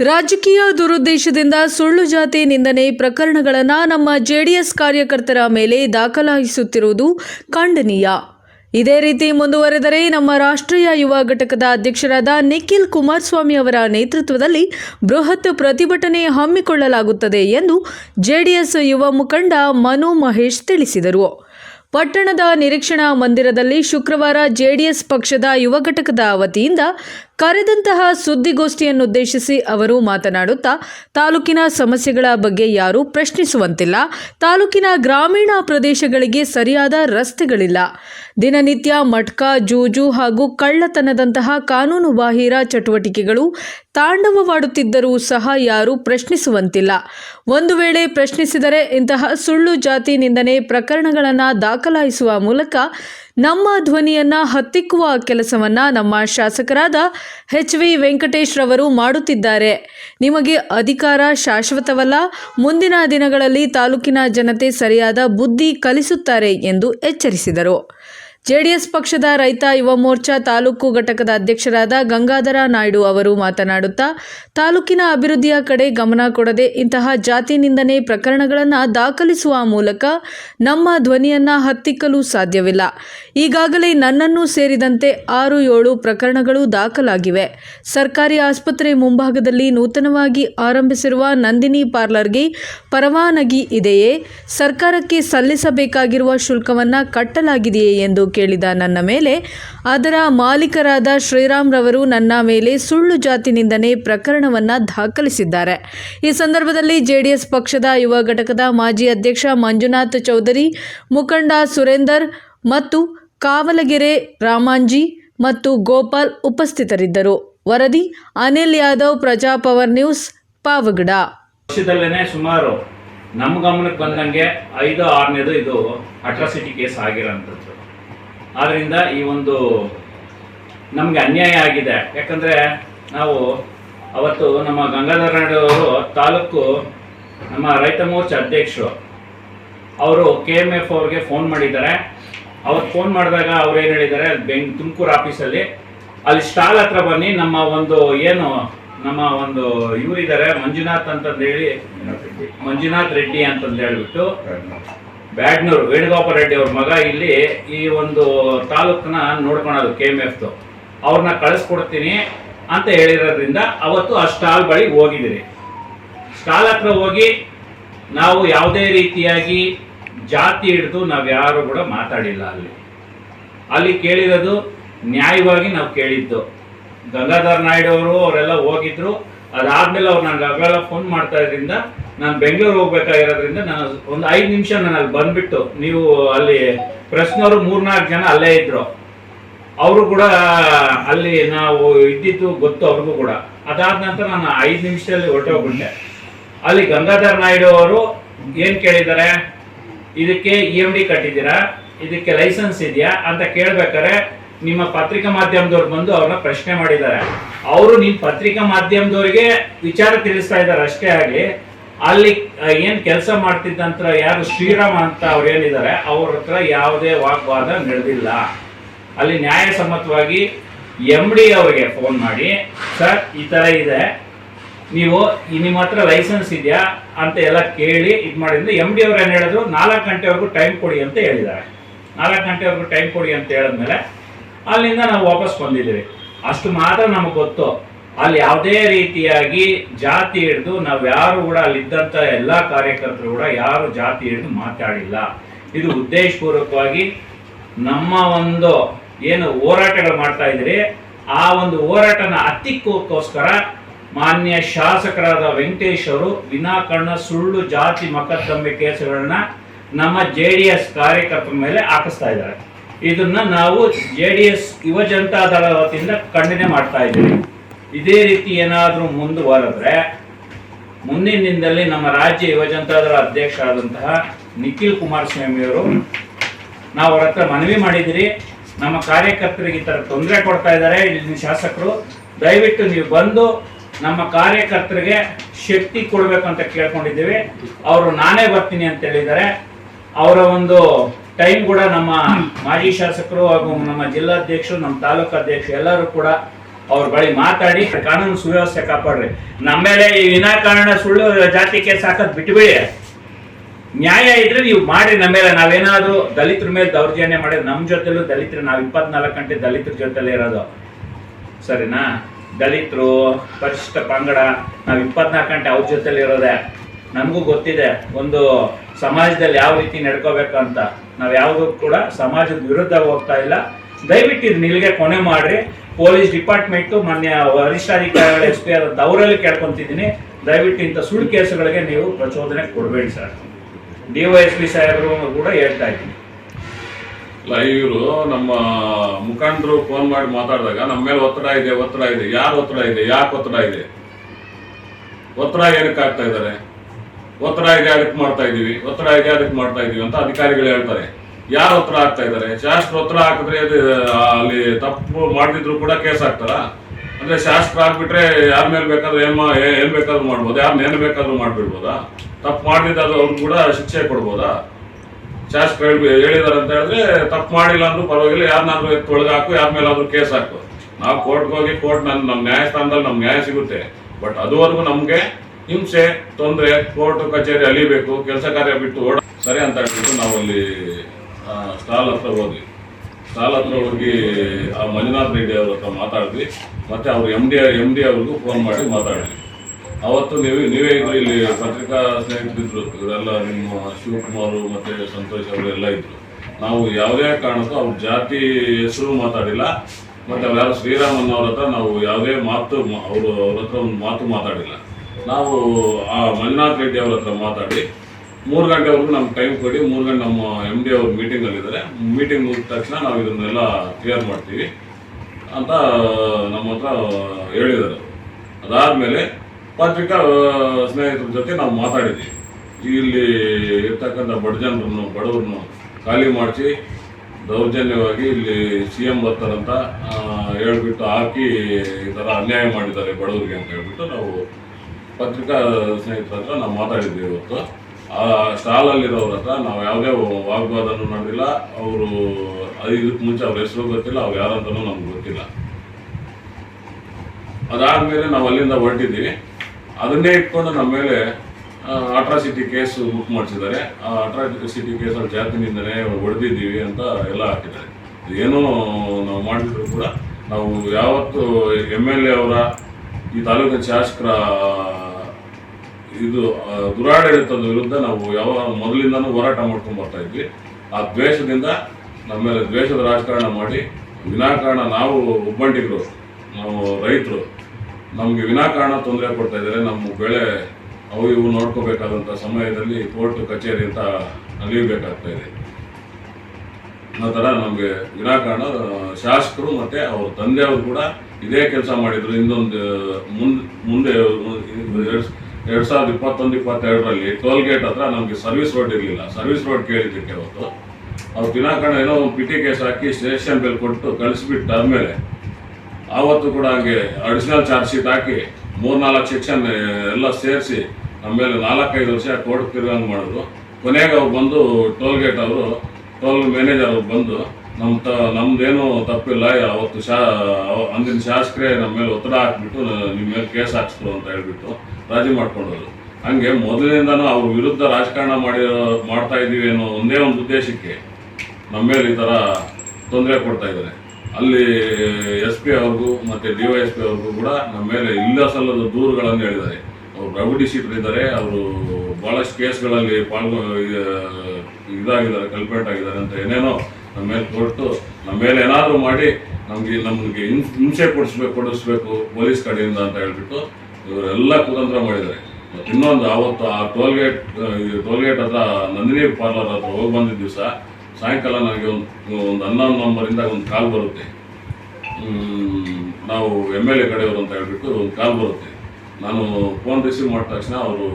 ರಾಜಕೀಯ ದುರುದ್ದೇಶದಿಂದ ಸುಳ್ಳು ಜಾತಿ ನಿಂದನೆ ಪ್ರಕರಣಗಳನ್ನು ನಮ್ಮ ಜೆಡಿಎಸ್ ಕಾರ್ಯಕರ್ತರ ಮೇಲೆ ದಾಖಲಾಯಿಸುತ್ತಿರುವುದು ಖಂಡನೀಯ. ಇದೇ ರೀತಿ ಮುಂದುವರೆದರೆ ನಮ್ಮ ರಾಷ್ಟ್ರೀಯ ಯುವ ಘಟಕದ ಅಧ್ಯಕ್ಷರಾದ ನಿಖಿಲ್ ಕುಮಾರಸ್ವಾಮಿ ಅವರ ನೇತೃತ್ವದಲ್ಲಿ ಬೃಹತ್ ಪ್ರತಿಭಟನೆ ಹಮ್ಮಿಕೊಳ್ಳಲಾಗುತ್ತದೆ ಎಂದು ಜೆಡಿಎಸ್ ಯುವ ಮುಖಂಡ ಮನು ಮಹೇಶ್ ತಿಳಿಸಿದರು. ಪಟ್ಟಣದ ನಿರೀಕ್ಷಣಾ ಮಂದಿರದಲ್ಲಿ ಶುಕ್ರವಾರ ಜೆಡಿಎಸ್ ಪಕ್ಷದ ಯುವ ಘಟಕದ ವತಿಯಿಂದ ಕರೆದಂತಹ ಸುದ್ದಿಗೋಷ್ಠಿಯನ್ನುದ್ದೇಶಿಸಿ ಅವರು ಮಾತನಾಡುತ್ತಾ, ತಾಲೂಕಿನ ಸಮಸ್ಯೆಗಳ ಬಗ್ಗೆ ಯಾರೂ ಪ್ರಶ್ನಿಸುವಂತಿಲ್ಲ. ತಾಲೂಕಿನ ಗ್ರಾಮೀಣ ಪ್ರದೇಶಗಳಿಗೆ ಸರಿಯಾದ ರಸ್ತೆಗಳಿಲ್ಲ. ದಿನನಿತ್ಯ ಮಟ್ಕಾ, ಜೂಜು ಹಾಗೂ ಕಳ್ಳತನದಂತಹ ಕಾನೂನುಬಾಹಿರ ಚಟುವಟಿಕೆಗಳು ತಾಂಡವವಾಡುತ್ತಿದ್ದರೂ ಸಹ ಯಾರೂ ಪ್ರಶ್ನಿಸುವಂತಿಲ್ಲ. ಒಂದು ವೇಳೆ ಪ್ರಶ್ನಿಸಿದರೆ ಇಂತಹ ಸುಳ್ಳು ಜಾತಿ ನಿಂದನೆ ಪ್ರಕರಣಗಳನ್ನು ದಾಖಲಾಯಿಸುವ ಮೂಲಕ ನಮ್ಮ ಧ್ವನಿಯನ್ನ ಹತ್ತಿಕ್ಕುವ ಕೆಲಸವನ್ನ ನಮ್ಮ ಶಾಸಕರಾದ ಎಚ್ ವಿ ವೆಂಕಟೇಶ್ ರವರು ಮಾಡುತ್ತಿದ್ದಾರೆ. ನಿಮಗೆ ಅಧಿಕಾರ ಶಾಶ್ವತವಲ್ಲ, ಮುಂದಿನ ದಿನಗಳಲ್ಲಿ ತಾಲೂಕಿನ ಜನತೆ ಸರಿಯಾದ ಬುದ್ಧಿ ಕಲಿಸುತ್ತಾರೆ ಎಂದು ಎಚ್ಚರಿಸಿದರು. ಜೆಡಿಎಸ್ ಪಕ್ಷದ ರೈತ ಯುವ ಮೋರ್ಚಾ ತಾಲೂಕು ಘಟಕದ ಅಧ್ಯಕ್ಷರಾದ ಗಂಗಾಧರ ನಾಯ್ಡು ಅವರು ಮಾತನಾಡುತ್ತಾ, ತಾಲೂಕಿನ ಅಭಿವೃದ್ಧಿಯ ಕಡೆ ಗಮನ ಕೊಡದೆ ಇಂತಹ ಜಾತಿ ನಿಂದನೆ ಪ್ರಕರಣಗಳನ್ನು ದಾಖಲಿಸುವ ಮೂಲಕ ನಮ್ಮ ಧ್ವನಿಯನ್ನ ಹತ್ತಿಕ್ಕಲು ಸಾಧ್ಯವಿಲ್ಲ. ಈಗಾಗಲೇ ನನ್ನನ್ನು ಸೇರಿದಂತೆ ಆರು ಏಳು ಪ್ರಕರಣಗಳು ದಾಖಲಾಗಿವೆ. ಸರ್ಕಾರಿ ಆಸ್ಪತ್ರೆ ಮುಂಭಾಗದಲ್ಲಿ ನೂತನವಾಗಿ ಆರಂಭಿಸಿರುವ ನಂದಿನಿ ಪಾರ್ಲರ್ಗೆ ಪರವಾನಗಿ ಇದೆಯೇ? ಸರ್ಕಾರಕ್ಕೆ ಸಲ್ಲಿಸಬೇಕಾಗಿರುವ ಶುಲ್ಕವನ್ನು ಕಟ್ಟಲಾಗಿದೆಯೇ ಎಂದು ಕೇಳಿದ ನನ್ನ ಮೇಲೆ, ಅದರ ಮಾಲೀಕರಾದ ಶ್ರೀರಾಮ್ ರವರು ನನ್ನ ಮೇಲೆ ಸುಳ್ಳು ಜಾತಿ ನಿಂದನೆ ಪ್ರಕರಣವನ್ನು ದಾಖಲಿಸಿದ್ದಾರೆ. ಈ ಸಂದರ್ಭದಲ್ಲಿ ಜೆಡಿಎಸ್ ಪಕ್ಷದ ಯುವ ಘಟಕದ ಮಾಜಿ ಅಧ್ಯಕ್ಷ ಮಂಜುನಾಥ್ ಚೌಧರಿ, ಮುಖಂಡ ಸುರೇಂದರ್ ಮತ್ತು ಕಾವಲಗೆರೆ ರಾಮಾಂಜಿ ಮತ್ತು ಗೋಪಾಲ್ ಉಪಸ್ಥಿತರಿದ್ದರು. ವರದಿ, ಅನಿಲ್ ಯಾದವ್, ಪ್ರಜಾ ಪವರ್ ನ್ಯೂಸ್, ಪಾವಗಡ. ಪಕ್ಷದಲ್ಲೇ ಸುಮಾರು ನಮ್ಮ ಗಮನಕ್ಕೆ ಬಂದಂಗೆ ಐದು ಆರನೇದು ಇದು ಅಟ್ರಾಸಿಟಿ ಕೇಸ್ ಆಗಿರೋಂಥದ್ದು. ಆದ್ರಿಂದ ಈ ಒಂದು ನಮಗೆ ಅನ್ಯಾಯ ಆಗಿದೆ. ಯಾಕಂದ್ರೆ ನಾವು ಅವತ್ತು ನಮ್ಮ ಗಂಗಾಧರ ಅವರು ತಾಲೂಕು ನಮ್ಮ ರೈತ ಮೋರ್ಚಾ ಅಧ್ಯಕ್ಷರು, ಅವರು ಕೆ ಎಂ ಎಫ್ ಅವ್ರಿಗೆ ಫೋನ್ ಮಾಡಿದ್ದಾರೆ. ಅವ್ರು ಫೋನ್ ಮಾಡಿದಾಗ ಅವ್ರು ಏನು ಹೇಳಿದ್ದಾರೆ ಬೆಂಗ್, ತುಮಕೂರು ಆಫೀಸಲ್ಲಿ, ಅಲ್ಲಿ ಸ್ಟಾಲ್ ಹತ್ರ ಬನ್ನಿ, ನಮ್ಮ ಒಂದು ಏನು, ನಮ್ಮ ಒಂದು ಇವರಿದ್ದಾರೆ, ಮಂಜುನಾಥ್ ಅಂತಂದು ಹೇಳಿ ಮಂಜುನಾಥ್ ರೆಡ್ಡಿ ಅಂತಂದು ಹೇಳ್ಬಿಟ್ಟು ಬ್ಯಾಡ್ನೂರು ವೇಣುಗೋಪಾಲ ರೆಡ್ಡಿ ಅವ್ರ ಮಗ ಇಲ್ಲಿ ಈ ಒಂದು ತಾಲೂಕನ್ನ ನೋಡ್ಕೊಳೋದು ಕೆ ಎಂ ಎಫ್ದು ಅವ್ರನ್ನ ಕಳಿಸ್ಕೊಡ್ತೀನಿ ಅಂತ ಹೇಳಿರೋದ್ರಿಂದ ಅವತ್ತು ಆ ಸ್ಟಾಲ್ ಬಳಿ ಹೋಗಿದ್ದೀರಿ. ಸ್ಟಾಲ್ ಹತ್ರ ಹೋಗಿ ನಾವು ಯಾವುದೇ ರೀತಿಯಾಗಿ ಜಾತಿ ಹಿಡಿದು ನಾವು ಯಾರು ಕೂಡ ಮಾತಾಡಿಲ್ಲ ಅಲ್ಲಿ. ಅಲ್ಲಿ ಕೇಳಿರೋದು ನ್ಯಾಯವಾಗಿ ನಾವು ಕೇಳಿದ್ದು. ಗಂಗಾಧರ್ ನಾಯ್ಡು ಅವರು ಅವರೆಲ್ಲ ಹೋಗಿದ್ರು. ಅದಾದ್ಮೇಲೆ ಅವ್ರು ನನಗೆ ಅಗಲ ಫೋನ್ ಮಾಡ್ತಾ ಇದ್ರಿಂದ ನಾನು ಬೆಂಗಳೂರು ಹೋಗ್ಬೇಕಾಗಿರೋದ್ರಿಂದ ನಾನು ಒಂದು ಐದು ನಿಮಿಷ ನಾನು ಅಲ್ಲಿ ಬಂದ್ಬಿಟ್ಟು ನೀವು ಅಲ್ಲಿ ಪ್ರೆಸ್ನವರು ಮೂರ್ನಾಲ್ಕು ಜನ ಅಲ್ಲೇ ಇದ್ರು. ಅವರು ಕೂಡ ಅಲ್ಲಿ ನಾವು ಇದ್ದಿದ್ದು ಗೊತ್ತು ಅವ್ರಿಗೂ ಕೂಡ. ಅದಾದ ನಂತರ ನಾನು ಐದು ನಿಮಿಷದಲ್ಲಿ ಹೊರಟೋಗ್ಬಿಟ್ಟೆ ಅಲ್ಲಿ ಗಂಗಾಧರ್ ನಾಯ್ಡು ಅವರು ಏನು ಕೇಳಿದ್ದಾರೆ? ಇದಕ್ಕೆ ಇ ಎಂ ಡಿ ಕಟ್ಟಿದ್ದೀರಾ? ಇದಕ್ಕೆ ಲೈಸೆನ್ಸ್ ಇದೆಯಾ? ಅಂತ ಕೇಳ್ಬೇಕಾರೆ ನಿಮ್ಮ ಪತ್ರಿಕಾ ಮಾಧ್ಯಮದವ್ರು ಬಂದು ಅವ್ರನ್ನ ಪ್ರಶ್ನೆ ಮಾಡಿದ್ದಾರೆ. ಅವರು ನಿಮ್ಮ ಪತ್ರಿಕಾ ಮಾಧ್ಯಮದವ್ರಿಗೆ ವಿಚಾರ ತಿಳಿಸ್ತಾ ಇದ್ದಾರೆ ಅಷ್ಟೇ ಆಗಲಿ. ಅಲ್ಲಿ ಏನ್ ಕೆಲಸ ಮಾಡ್ತಿದ್ದಂತ ಯಾರು ಶ್ರೀರಾಮ ಅಂತ ಅವ್ರು ಏನಿದ್ದಾರೆ ಅವ್ರ ಹತ್ರ ಯಾವುದೇ ವಾಗ್ವಾದ ನಡೆದಿಲ್ಲ. ಅಲ್ಲಿ ನ್ಯಾಯಸಮ್ಮತವಾಗಿ ಎಂ ಡಿ ಅವರಿಗೆ ಫೋನ್ ಮಾಡಿ, ಸರ್, ಈ ತರ ಇದೆ. ನೀವು ನಿಮ್ಮ ಹತ್ರ ಲೈಸೆನ್ಸ್ ಇದೆಯಾ? ಅಂತ ಎಲ್ಲ ಕೇಳಿ ಇದು ಮಾಡಿದ್ರೆ ಎಂ ಡಿ ಅವ್ರು ಏನು ಹೇಳಿದ್ರು, ನಾಲ್ಕು ಗಂಟೆವರೆಗೂ ಟೈಮ್ ಕೊಡಿ ಅಂತ ಹೇಳಿದ್ದಾರೆ. ನಾಲ್ಕು ಗಂಟೆವರೆಗೂ ಟೈಮ್ ಕೊಡಿ ಅಂತ ಹೇಳಿದ್ಮೇಲೆ, ಅಲ್ಲಿಂದ ನಾವು ವಾಪಸ್ ಬಂದಿದ್ದೀವಿ. ಅಷ್ಟು ಮಾತ್ರ ನಮಗೆ ಗೊತ್ತು. ಅಲ್ಲಿ ಯಾವುದೇ ರೀತಿಯಾಗಿ ಜಾತಿ ಹಿಡಿದು ನಾವು ಯಾರು ಕೂಡ ಅಲ್ಲಿದ್ದಂಥ ಎಲ್ಲ ಕಾರ್ಯಕರ್ತರು ಕೂಡ ಯಾರು ಜಾತಿ ಹಿಡಿದು ಮಾತಾಡಿಲ್ಲ. ಇದು ಉದ್ದೇಶಪೂರ್ವಕವಾಗಿ ನಮ್ಮ ಒಂದು ಏನು ಹೋರಾಟಗಳು ಮಾಡ್ತಾ ಇದ್ರಿ ಆ ಒಂದು ಹೋರಾಟನ ಹತ್ತಿಕ್ಕೋಸ್ಕರ ಮಾನ್ಯ ಶಾಸಕರಾದ ವೆಂಕಟೇಶ್ ಅವರು ವಿನಾಕಾರಣ ಸುಳ್ಳು ಜಾತಿ ಮಕದ್ದಂಬೆ ಕೇಸುಗಳನ್ನ ನಮ್ಮ ಜೆ ಡಿ ಎಸ್ ಕಾರ್ಯಕರ್ತರ ಮೇಲೆ ಹಾಕಿಸ್ತಾ ಇದ್ದಾರೆ. ಇದನ್ನ ನಾವು ಜೆ ಡಿ ಎಸ್ ಯುವ ಜನತಾ ದಳ ವತಿಯಿಂದ ಖಂಡನೆ ಮಾಡ್ತಾ ಇದ್ದೀವಿ. ಇದೇ ರೀತಿ ಏನಾದರೂ ಮುಂದುವರೆದ್ರೆ ಮುಂದಿನ ದಿನದಲ್ಲಿ ನಮ್ಮ ರಾಜ್ಯ ಯುವಜನತಾದಳ ಅಧ್ಯಕ್ಷ ಆದಂತಹ ನಿಖಿಲ್ ಕುಮಾರಸ್ವಾಮಿಯವರು ನಾವು ಅವ್ರ ಹತ್ರ ಮನವಿ ಮಾಡಿದಿರಿ ನಮ್ಮ ಕಾರ್ಯಕರ್ತರಿಗೆ ಈ ಥರ ತೊಂದರೆ ಕೊಡ್ತಾ ಇದ್ದಾರೆ. ಇಲ್ಲಿನ ಶಾಸಕರು, ದಯವಿಟ್ಟು ನೀವು ಬಂದು ನಮ್ಮ ಕಾರ್ಯಕರ್ತರಿಗೆ ಶಕ್ತಿ ಕೊಡಬೇಕಂತ ಕೇಳ್ಕೊಂಡಿದ್ದೀವಿ. ಅವರು ನಾನೇ ಬರ್ತೀನಿ ಅಂತ ಹೇಳಿದ್ದಾರೆ. ಅವರ ಒಂದು ಟೈಮ್ ಕೂಡ ನಮ್ಮ ಮಾಜಿ ಶಾಸಕರು ಹಾಗೂ ನಮ್ಮ ಜಿಲ್ಲಾಧ್ಯಕ್ಷರು, ನಮ್ಮ ತಾಲೂಕು ಅಧ್ಯಕ್ಷರು ಎಲ್ಲರೂ ಕೂಡ ಅವ್ರ ಬಳಿ ಮಾತಾಡಿ ಕಾನೂನು ಸುವ್ಯವಸ್ಥೆ ಕಾಪಾಡ್ರಿ. ನಮ್ಮ ಮೇಲೆ ಈ ವಿನಾಕಾರಣ ಸುಳ್ಳು ಜಾತಿ ಕೇಸ್ ಹಾಕೋದ್ ಬಿಟ್ಬಿಡಿ. ನ್ಯಾಯ ಇದ್ರೆ ನೀವು ಮಾಡಿ ನಮ್ಮ ಮೇಲೆ. ನಾವೇನಾದ್ರೂ ದಲಿತರ ಮೇಲೆ ದೌರ್ಜನ್ಯ ಮಾಡಿದ್ರೆ ನಮ್ಮ ಜೊತೆಲೂ ದಲಿತರು, ನಾವು ಇಪ್ಪತ್ನಾಲ್ಕು ಗಂಟೆ ದಲಿತರ ಜೊತೆಲೇ ಇರೋದು. ಸರಿನಾ? ದಲಿತರು, ಪರಿಶಿಷ್ಟ ಪಂಗಡ, ನಾವು ಇಪ್ಪತ್ನಾಲ್ಕು ಗಂಟೆ ಅವ್ರ ಜೊತೆಲಿ ಇರೋದೆ. ನಮಗೂ ಗೊತ್ತಿದೆ, ಒಂದು ಸಮಾಜದಲ್ಲಿ ಯಾವ ರೀತಿ ನಡ್ಕೋಬೇಕು ಅಂತ. ನಾವು ಯಾವುದೂ ಕೂಡ ಸಮಾಜದ ವಿರುದ್ಧ ಹೋಗ್ತಾ ಇಲ್ಲ. ದಯವಿಟ್ಟು ಇದು ನಿಲ್ಗೆ ಕೊನೆ ಮಾಡ್ರಿ. ಪೊಲೀಸ್ ಡಿಪಾರ್ಟ್ಮೆಂಟ್, ಮಾನ್ಯ ವರಿಷ್ಠಾಧಿಕಾರಿಗಳು, ಎಸ್ ಪಿ ಆರ್ ಅವರಲ್ಲಿ ಕೇಳ್ಕೊಂತಿದ್ದೀನಿ. ದಯವಿಟ್ಟು ಇಂಥ ಸುಳ್ಳು ಕೇಸುಗಳಿಗೆ ನೀವು ಪ್ರಚೋದನೆ ಕೊಡಬೇಡಿ sir. D Y S P ಸಾಹೇಬರು ಕೂಡ ಹೇಳ್ತಾ ಇದ್ದೀನಿ. ಇವರು ನಮ್ಮ ಮುಖಂಡರು ಫೋನ್ ಮಾಡಿ ಮಾತಾಡಿದಾಗ ನಮ್ಮ ಮೇಲೆ ಒತ್ತಡ ಇದೆ ಒತ್ತಡ ಇದೆ. ಯಾರು ಒತ್ತಡ ಇದೆ? ಯಾಕೆ ಒತ್ತಡ ಇದೆ? ಒತ್ತಡ ಏನಕ್ಕೆ ಆಗ್ತಾ ಇದ್ದಾರೆ? ಒತ್ತಡ ಇದೆ, ಅದಕ್ಕೆ ಮಾಡ್ತಾ ಇದ್ದೀವಿ ಒತ್ತಡ ಇದೆ, ಅದಕ್ಕೆ ಮಾಡ್ತಾ ಇದ್ದೀವಿ ಅಂತ ಅಧಿಕಾರಿಗಳು ಹೇಳ್ತಾರೆ. ಯಾರು ಒತ್ತಡ ಆಗ್ತಾ ಇದ್ದಾರೆ? ಶಾಸ್ತ್ರ ಒತ್ತಡ ಹಾಕಿದ್ರೆ ಅಲ್ಲಿ ತಪ್ಪು ಮಾಡಿದ್ರು ಕೂಡ ಕೇಸ್ ಹಾಕ್ತಾರ ಅಂದ್ರೆ ಶಾಸ್ತ್ರ ಹಾಕ್ಬಿಟ್ರೆ ಯಾರ ಮೇಲೆ ಬೇಕಾದ್ರೂ ಏನ್ ಏನ್ ಬೇಕಾದ್ರೂ ಮಾಡ್ಬೋದು? ಯಾರನ್ನ ಏನ್ ಬೇಕಾದ್ರೂ ಮಾಡ್ಬಿಡ್ಬೋದಾ? ತಪ್ಪು ಮಾಡಿದ್ದಾದ್ರೂ ಅವ್ರು ಕೂಡ ಶಿಕ್ಷೆ ಕೊಡ್ಬೋದಾ? ಶಾಸ್ತ್ರ ಹೇಳಿ ಹೇಳಿದಾರೆ ಅಂತ ಹೇಳಿದ್ರೆ ತಪ್ಪು ಮಾಡಿಲ್ಲ ಅಂದ್ರೂ ಪರವಾಗಿಲ್ಲ ಯಾರನ್ನಾದ್ರೂ ಎತ್ತು ಒಳಗೆ ಹಾಕು ಯಾರ ಮೇಲಾದ್ರೂ ಕೇಸ್ ಹಾಕು. ನಾವು ಕೋರ್ಟ್ಗೆ ಹೋಗಿ, ಕೋರ್ಟ್ ನನ್ನ ನಮ್ಮ ನ್ಯಾಯಸ್ಥಾನದಲ್ಲಿ ನಮ್ಗೆ ನ್ಯಾಯ ಸಿಗುತ್ತೆ. ಬಟ್ ಅದುವರೆಗೂ ನಮಗೆ ಹಿಂಸೆ, ತೊಂದರೆ, ಕೋರ್ಟ್ ಕಚೇರಿ ಅಲಿಬೇಕು ಕೆಲಸ ಕಾರ್ಯ ಬಿಟ್ಟು ಓಡ ಸರಿ ಅಂತ ಹೇಳ್ಬಿಟ್ಟು ನಾವು ಅಲ್ಲಿ ಸ್ಟಾಲ್ ಹತ್ರ ಹೋದ್ವಿ ಸ್ಟಾಲ್ ಹತ್ರ ಹೋಗಿ ಆ ಮಂಜುನಾಥ್ ರೆಡ್ಡಿ ಅವ್ರ ಹತ್ರ ಮಾತಾಡಿದ್ವಿ. ಮತ್ತೆ ಅವ್ರು ಎಂ ಡಿ ಎಂ ಡಿ ಅವ್ರಿಗೂ ಫೋನ್ ಮಾಡಿ ಮಾತಾಡಿದ್ವಿ. ಅವತ್ತು ನೀವು, ನೀವೇ ಇದ್ರು ಇಲ್ಲಿ ಪತ್ರಿಕಾ ಸ್ನೇಹಿತರಿದ್ರು ಇವರೆಲ್ಲ ನಿಮ್ಮ ಶಿವಕುಮಾರ್ ಮತ್ತೆ ಸಂತೋಷ್ ಅವರು ಎಲ್ಲ ಇದ್ರು. ನಾವು ಯಾವುದೇ ಕಾರಣಕ್ಕೂ ಅವ್ರ ಜಾತಿ ಹೆಸರು ಮಾತಾಡಿಲ್ಲ. ಮತ್ತೆ ಅವ್ರು ಶ್ರೀರಾಮನ್ ಅವ್ರ ಹತ್ರ ನಾವು ಯಾವುದೇ ಮಾತು, ಅವರು ಅವ್ರ ಹತ್ರ ಒಂದು ಮಾತು ಮಾತಾಡಿಲ್ಲ. ನಾವು ಆ ಮಂಜುನಾಥ್ ರೆಡ್ಡಿ ಅವ್ರ ಹತ್ರ ಮಾತಾಡಿ ಮೂರು ಗಂಟೆವರೆಗೂ ನಮ್ಗೆ ಟೈಮ್ ಕೊಡಿ. ಮೂರು ಗಂಟೆ ನಮ್ಮ ಎಂ ಡಿ ಅವ್ರ ಮೀಟಿಂಗಲ್ಲಿದ್ದಾರೆ ಮೀಟಿಂಗ್ ಮುಗಿದ ತಕ್ಷಣ ನಾವು ಇದನ್ನೆಲ್ಲ ಕ್ಲಿಯರ್ ಮಾಡ್ತೀವಿ. ಅಂತ ನಮ್ಮ ಹತ್ರ ಹೇಳಿದ್ದಾರೆ ಅದಾದಮೇಲೆ ಪತ್ರಿಕಾ ಸ್ನೇಹಿತರ ಜೊತೆ ನಾವು ಮಾತಾಡಿದ್ವಿ. ಇಲ್ಲಿ ಇರ್ತಕ್ಕಂಥ ಬಡ ಜನರನ್ನು, ಬಡವ್ರನ್ನು ಖಾಲಿ ಮಾಡಿಸಿ, ದೌರ್ಜನ್ಯವಾಗಿ ಇಲ್ಲಿ ಸಿ ಎಂ ಬರ್ತಾರಂತ ಹೇಳ್ಬಿಟ್ಟು ಹಾಕಿ ಈ ಥರ ಅನ್ಯಾಯ ಮಾಡಿದ್ದಾರೆ ಬಡವರಿಗೆ ಅಂತ ಹೇಳ್ಬಿಟ್ಟು ನಾವು ಪತ್ರಿಕಾ ಸ್ನೇಹಿತರ ಹತ್ರ ನಾವು ಮಾತಾಡಿದ್ವಿ ಇವತ್ತು. ಆ ಸ್ಟಾಲಲ್ಲಿರೋರ ಹತ್ರ ನಾವು ಯಾವುದೇ ವಾಗ್ವಾದನೂ ಮಾಡಿಲ್ಲ. ಅವರು ಇದಕ್ಕೆ ಮುಂಚೆ ಅವ್ರ ಹೆಸರು ಗೊತ್ತಿಲ್ಲ, ಅವ್ರು ಯಾರಂತನೂ ನಮ್ಗೆ ಗೊತ್ತಿಲ್ಲ. ಅದಾದ್ಮೇಲೆ ನಾವು ಅಲ್ಲಿಂದ ಹೊರಟಿದ್ದೀವಿ. ಅದನ್ನೇ ಇಟ್ಕೊಂಡು ನಮ್ಮ ಮೇಲೆ ಅಟ್ರಾಸಿಟಿ ಕೇಸ್ ಬುಕ್ ಮಾಡಿಸಿದ್ದಾರೆ. ಆ ಅಟ್ರಾಸಿಟಿ ಕೇಸಲ್ಲಿ ಜಾತಿ ನಿಂದನೆ ಹೊಡೆದಿದ್ದೀವಿ ಅಂತ ಎಲ್ಲ ಹಾಕಿದ್ದಾರೆ. ಏನು ನಾವು ಮಾಡಿದ್ರು ಕೂಡ ನಾವು ಯಾವತ್ತು ಎಂ ಎಲ್ ಎ ಅವರ, ಈ ತಾಲೂಕಿನ ಶಾಸಕರ ಇದು ದುರಾಡಳಿತದ ವಿರುದ್ಧ ನಾವು ಯಾವ ಮೊದಲಿಂದನೂ ಹೋರಾಟ ಮಾಡ್ಕೊಂಡು ಬರ್ತಾ ಇದ್ವಿ. ಆ ದ್ವೇಷದಿಂದ ನಮ್ಮ ಮೇಲೆ ದ್ವೇಷದ ರಾಜಕಾರಣ ಮಾಡಿ, ವಿನಾಕಾರಣ ನಾವು ಒಬ್ಬಂಟಿಗರು ನಾವು ರೈತರು, ನಮಗೆ ವಿನಾಕಾರಣ ತೊಂದರೆ ಕೊಡ್ತಾ ಇದ್ದಾರೆ. ನಮ್ಮ ಬೆಳೆ, ಅವು ಇವು ನೋಡ್ಕೋಬೇಕಾದಂಥ ಸಮಯದಲ್ಲಿ ಕೋರ್ಟ್, ಕಚೇರಿ ಅಂತ ಅಲಿಯಬೇಕಾಗ್ತಾ ಇದೆ. ನಂತರ ನಮಗೆ ವಿನಾಕಾರಣ, ಶಾಸಕರು ಮತ್ತೆ ಅವ್ರ ತಂದೆಯವರು ಕೂಡ ಇದೇ ಕೆಲಸ ಮಾಡಿದ್ರು. ಇನ್ನೊಂದು ಮುಂದೆ ಮುಂದೆ ಎರಡ್ ಸಾವಿರದ ಇಪ್ಪತ್ತೊಂದು, ಇಪ್ಪತ್ತೆರಡರಲ್ಲಿ ಟೋಲ್ ಗೇಟ್ ಹತ್ರ ನಮಗೆ ಸರ್ವಿಸ್ ರೋಡ್ ಇರಲಿಲ್ಲ. ಸರ್ವಿಸ್ ರೋಡ್ ಕೇಳಿದ್ದಕ್ಕೆ ಅವತ್ತು. ಅವ್ರು ದಿನಾಕಣ ಏನೋ ಒಂದು ಪಿಟಿ ಕೇಸ್ ಹಾಕಿ ಸ್ಟೇಷನ್ ಬೆಲ್ ಕೊಟ್ಟು ಕಳಿಸ್ಬಿಟ್ಟು ಆದ್ಮೇಲೆ ಆವತ್ತು ಕೂಡ ಹಂಗೆ ಅಡಿಷನಲ್ ಚಾರ್ಜ್ ಶೀಟ್ ಹಾಕಿ ಮೂರ್ನಾಲ್ಕು ಸೆಕ್ಷನ್ ಎಲ್ಲ ಸೇರಿಸಿ ನಮ್ಮ ನಾಲ್ಕೈದು ವರ್ಷ ಕೋರ್ಟ್ ತಿರುಗಂಗೆ ಮಾಡಿದ್ರು. ಕೊನೆಗೆ ಅವ್ರು ಬಂದು ಟೋಲ್ ಗೇಟ್ ಅವರು, ಟೋಲ್ ಮ್ಯಾನೇಜರ್ ಅವ್ರು ಬಂದು ನಮ್ಮ ತ, ನಮ್ದೇನು ತಪ್ಪಿಲ್ಲ, ಅವತ್ತು ಶಾ ಅಂದಿನ ಶಾಸಕರೇ ನಮ್ಮ ಮೇಲೆ ಒತ್ತಡ ಹಾಕ್ಬಿಟ್ಟು, ನಿಮ್ಮ ಮೇಲೆ ಕೇಸ್ ಹಾಕ್ಸಿದ್ರು ಅಂತ ಹೇಳ್ಬಿಟ್ಟು ರಾಜಿ ಮಾಡ್ಕೊಂಡೋರು ಹಂಗೆ ಮೊದಲಿನಿಂದನೂ ಅವ್ರ ವಿರುದ್ಧ ರಾಜಕಾರಣ ಮಾಡಿ, ಮಾಡ್ತಾ ಇದೀವಿ ಅನ್ನೋ ಒಂದೇ ಒಂದು ಉದ್ದೇಶಕ್ಕೆ ನಮ್ಮ ಮೇಲೆ ಈ ಥರ ತೊಂದರೆ ಕೊಡ್ತಾ ಇದ್ದಾರೆ. ಅಲ್ಲಿ ಎಸ್ ಪಿ ಅವ್ರಿಗೂ ಮತ್ತೆ ಡಿ ವೈ ಎಸ್ ಪಿ ಅವ್ರಿಗೂ ಕೂಡ ನಮ್ಮ ಮೇಲೆ ಇಲ್ಲ ಸಲ್ಲದ ದೂರುಗಳನ್ನು ಹೇಳಿದ್ದಾರೆ. ಅವರು ರೌಡಿ ಶೀಟರ್ ಇದ್ದಾರೆ ಅವರು ಭಾಳಷ್ಟು ಕೇಸ್ಗಳಲ್ಲಿ ಪಾಲ್ಗೊ, ಇದ- ಇದಾಗಿದ್ದಾರೆ ಕಲ್ಪೇಟ್ ಆಗಿದ್ದಾರೆ ಅಂತ ಏನೇನೋ ನಮ್ಮ ಮೇಲೆ ಕೊಟ್ಟು ನಮ್ಮ ಮೇಲೆ ಏನಾದರೂ ಮಾಡಿ ನಮಗೆ ನಮಗೆ ಹಿಂಸೆ ಕೊಡಿಸ್ಬೇಕು ಕೊಡಿಸ್ಬೇಕು ಪೊಲೀಸ್ ಕಡೆಯಿಂದ ಅಂತ ಹೇಳ್ಬಿಟ್ಟು ಇವರೆಲ್ಲ ಕುತಂತ್ರ ಮಾಡಿದ್ದಾರೆ. ಇನ್ನೊಂದು, ಅವತ್ತು ಆ ಟೋಲ್ಗೇಟ್ ಗೇಟ್ ಟೋಲ್ ಗೇಟ್ ಹತ್ರ, ನಂದಿನಿ ಪಾರ್ಲರ್ ಹತ್ರ ಹೋಗಿ ಬಂದಿದ್ದ ದಿವಸ ಸಾಯಂಕಾಲ ನನಗೆ ಒಂದು ಒಂದು ಹನ್ನೊಂದು ನಂಬರಿಂದ ಒಂದು ಕಾಲ್ ಬರುತ್ತೆ. ನಾವು ಎಂ ಎಲ್ ಎ ಕಡೆಯವರು ಅಂತ ಹೇಳ್ಬಿಟ್ಟು ಒಂದು ಕಾಲ್ ಬರುತ್ತೆ. ನಾನು ಫೋನ್ ರಿಸೀವ್ ಮಾಡಿದ ತಕ್ಷಣ ಅವರು,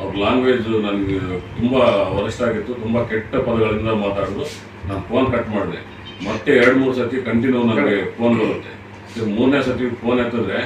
ಅವ್ರ ಲ್ಯಾಂಗ್ವೇಜ್ ನನಗೆ ತುಂಬ ವರಿಷ್ಠ ಆಗಿತ್ತು, ತುಂಬ ಕೆಟ್ಟ ಪದಗಳಿಂದ ಮಾತಾಡಿದ್ರು ನಾನು ಫೋನ್ ಕಟ್ ಮಾಡಿದೆ. ಮತ್ತೆ ಎರಡು ಮೂರು ಸತಿ ಕಂಟಿನ್ಯೂ ನನಗೆ ಫೋನ್ ಬರುತ್ತೆ. ಮೂರನೇ ಸತಿ ಫೋನ್ ಎತ್ತಿದ್ರೆ